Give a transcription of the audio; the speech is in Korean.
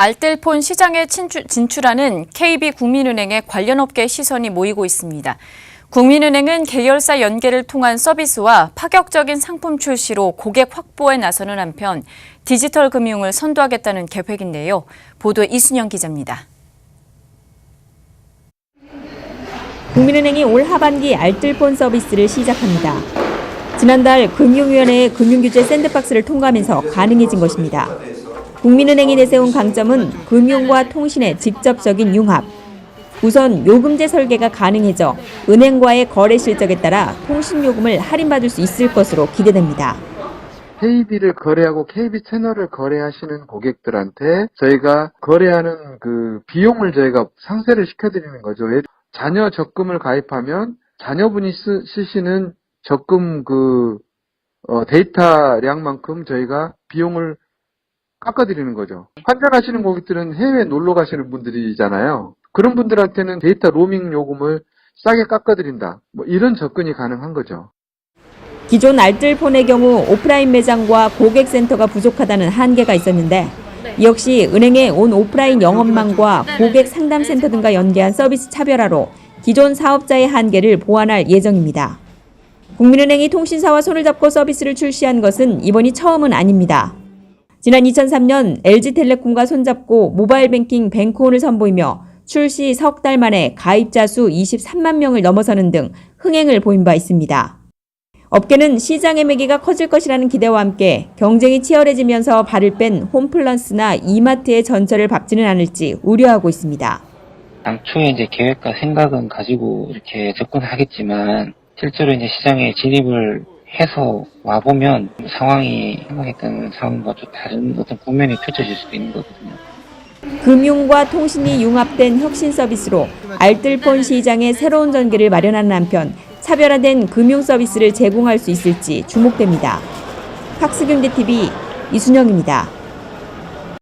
알뜰폰 시장에 진출하는 KB 국민은행에 관련 업계 시선이 모이고 있습니다. 국민은행은 계열사 연계를 통한 서비스와 파격적인 상품 출시로 고객 확보에 나서는 한편 디지털 금융을 선도하겠다는 계획인데요. 보도에 이순영 기자입니다. 국민은행이 올 하반기 알뜰폰 서비스를 시작합니다. 지난달 금융위원회의 금융규제 샌드박스를 통과하면서 가능해진 것입니다. 국민은행이 내세운 강점은 금융과 통신의 직접적인 융합. 우선 요금제 설계가 가능해져 은행과의 거래 실적에 따라 통신 요금을 할인받을 수 있을 것으로 기대됩니다. KB를 거래하고 KB 채널을 거래하시는 고객들한테 저희가 거래하는 그 비용을 저희가 상세를 시켜드리는 거죠. 예- 자녀 적금을 가입하면 자녀분이 쓰, 쓰시는 적금 그 어, 데이터량만큼 저희가 비용을 깎아드리는 거죠. 환전하시는 고객들은 해외 놀러 가시는 분들이잖아요. 그런 분들한테는 데이터 로밍 요금을 싸게 깎아드린다. 뭐 이런 접근이 가능한 거죠. 기존 알뜰폰의 경우 오프라인 매장과 고객센터가 부족하다는 한계가 있었는데 이 역시 은행의 온 오프라인 영업망과 고객 상담센터 등과 연계한 서비스 차별화로 기존 사업자의 한계를 보완할 예정입니다. 국민은행이 통신사와 손을 잡고 서비스를 출시한 것은 이번이 처음은 아닙니다. 지난 2003년 LG텔레콤과 손잡고 모바일 뱅킹 뱅크온을 선보이며 출시 석 달 만에 가입자 수 23만 명을 넘어서는 등 흥행을 보인 바 있습니다. 업계는 시장의 매기가 커질 것이라는 기대와 함께 경쟁이 치열해지면서 발을 뺀 홈플러스나 이마트의 전철을 밟지는 않을지 우려하고 있습니다. 당초에 이제 계획과 생각은 가지고 이렇게 접근하겠지만 실제로 이제 시장에 진입을 해서 와보면 상황이 생각했던 상황과 좀 다른 어떤 국면이 펼쳐질 수도 있는 거거든요. 금융과 통신이 융합된 혁신 서비스로 알뜰폰 시장의 새로운 전개를 마련하는 한편 차별화된 금융 서비스를 제공할 수 있을지 주목됩니다. 팍스경제 TV 이순영입니다.